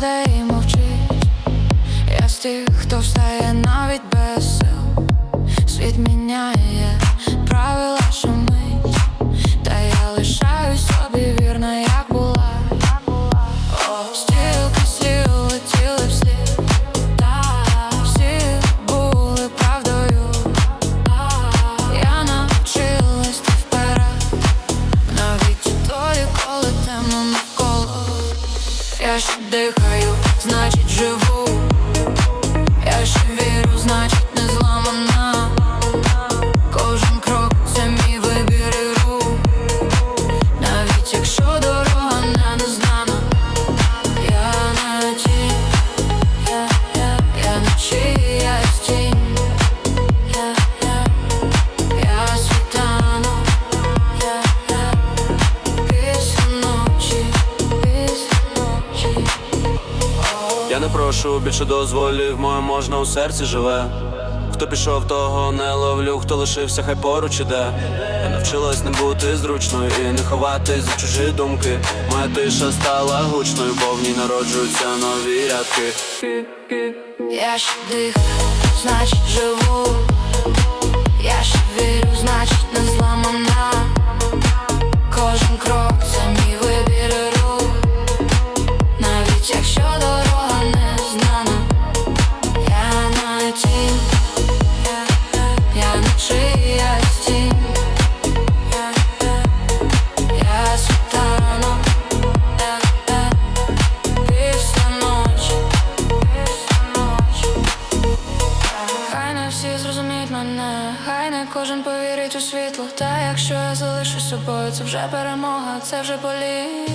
падає і мовчить. Я з тих, хто встає навіть без сил. Світ міняє правила, що мить, та я лишаюсь собі вірна, як була. О, Стільки слів летіли вслід, всі були правдою. Я навчилась вперед, навіть тоді, коли темно навколо. Я ще дихаю, Я не прошу більше дозволів, моє можна у серці живе. Хто пішов, того не ловлю, хто лишився, хай поруч іде. Я навчилась не бути зручною і не ховатись за чужі думки. Моя тиша стала гучною, бо в ній народжуються нові рядки. Я ще дихаю, значить живу. Я ще вірю, значить всі зрозуміють мене, хай не кожен повірить у світло. Та якщо я залишусь собою, це вже перемога, це вже політ.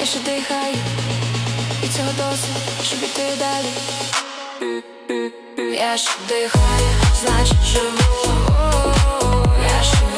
Я ще дихаю, і цього досить, щоб іти далі. Я ще дихаю, значить живу. Я ще